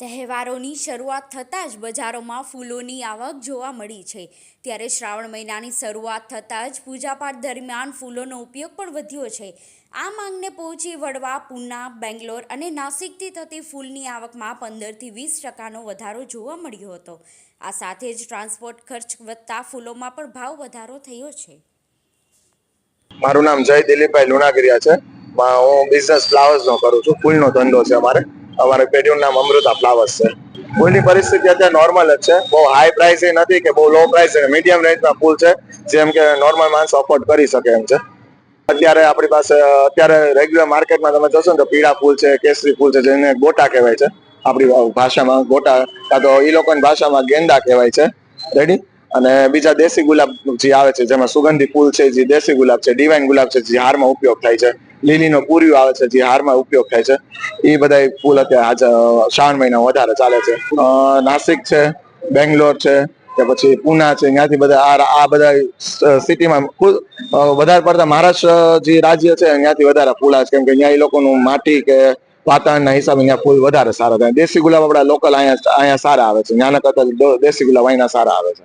તહેવારોની શરૂઆત થતાં જ બજારોમાં ફૂલોની આવક જોવા મળી છે. ત્યારે શ્રાવણ મહિનાની શરૂઆત થતાં જ પૂજાપાઠ દરમિયાન ફૂલોનો ઉપયોગ પણ વધ્યો છે. આ માંગને પહોંચી વળવા પૂના, બેંગ્લોર અને નાસિકથી થતી ફૂલની આવકમાં પંદરથી વીસ ટકાનો વધારો જોવા મળ્યો હતો. આ સાથે જ ટ્રાન્સપોર્ટ ખર્ચ વધતા ફૂલોમાં પણ ભાવ વધારો થયો છે. મારું નામ જય દિલીપભાઈ લુણાગરિયા છે. હું બિઝનેસ ફ્લાવર્સનો કરું છું. ફૂલનો ધંધો છે અમારે. અમારે પેઢીનું નામ અમૃતા ફ્લાવર્સ છે. ફૂલની પરિસ્થિતિ અત્યારે નોર્મલ જ છે. બહુ હાઈ પ્રાઇસ નથી કે બહુ લો પ્રાઇસ મીડિયમ રેન્જમાં ફૂલ છે. જેમ કે નોર્મલ માણસો અફોર્ડ કરી શકે એમ છે. અત્યારે આપણી પાસે, અત્યારે રેગ્યુલર માર્કેટમાં તમે જોશો ને તો પીળા ફૂલ છે, કેસરી ફૂલ છે, જેને ગોટા કહેવાય છે. આપણી ભાષામાં ગોટા, કાં તો એ લોકોની ભાષામાં ગેંડા કહેવાય છે. રેડી અને બીજા દેશી ગુલાબ જે આવે છે, જેમાં સુગંધી ફૂલ છે, જે દેશી ગુલાબ છે ડિવાઇન ગુલાબ છે, જે હારમાં ઉપયોગ થાય છે. લીલીનો પૂર્યો આવે છે, જે હારમાં ઉપયોગ થાય છે. એ બધા ફૂલ અત્યારે શ્રાવણ મહિના વધારે ચાલે છે. નાસિક છે, બેંગ્લોર છે, કે પછી પુના છે ત્યાંથી બધા આ આ બધા સિટીમાં વધારે પડતા મહારાષ્ટ્ર જે રાજ્ય છે ત્યાંથી વધારે ફૂલ છે. કેમ કે ત્યાં એ લોકોનું માટી કે વાતાવરણના હિસાબે ત્યાં ફૂલ વધારે સારા થાય. દેશી ગુલાબ આપણા લોકલ અહીંયા અહીંયા સારા આવે છે. ત્યાંના કરતા દેશી ગુલાબ અહીંયા સારા આવે છે.